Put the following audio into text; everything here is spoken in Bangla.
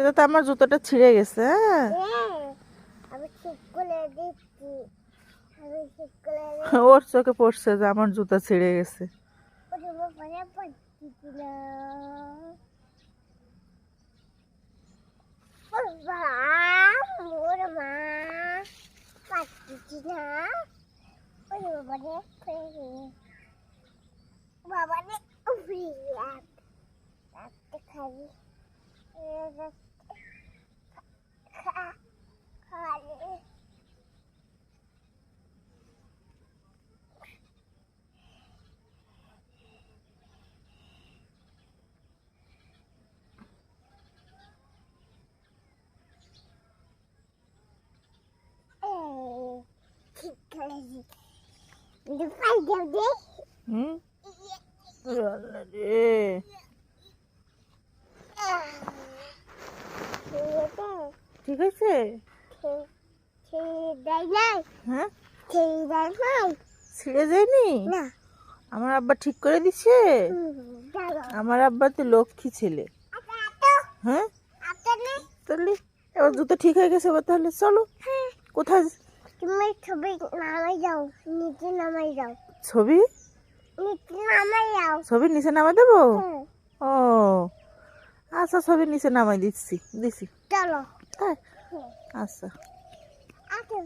এটা তো আমার জুতোটা ছিঁড়ে গেছে হ্যাঁ। হ্যাঁ, ওর চোখে পড়ছে যে আমার জুতা ছিঁড়ে গেছে। বাবা না ওরে হুম? রে ঠিক আছে। হ্যাঁ? ছিঁড়ে যায়নি? আমার আব্বা ঠিক করে দিছে? আমার আব্বা তো লক্ষ্মী ছেলে। হ্যাঁ? তাহলে এবার জুতো ঠিক হয়ে গেছে এবার তাহলে চলো। কোথায় তুমি ছবি? নামাই যাও নিচে নামাই যাও ছবি নিচে নামাই যাও ছবি নিচে নামাই দেবো ও আচ্ছা ছবি নিচে নামাই দিচ্ছি দিছি। চলো। তাই হুম, আচ্ছা। আচ্ছা।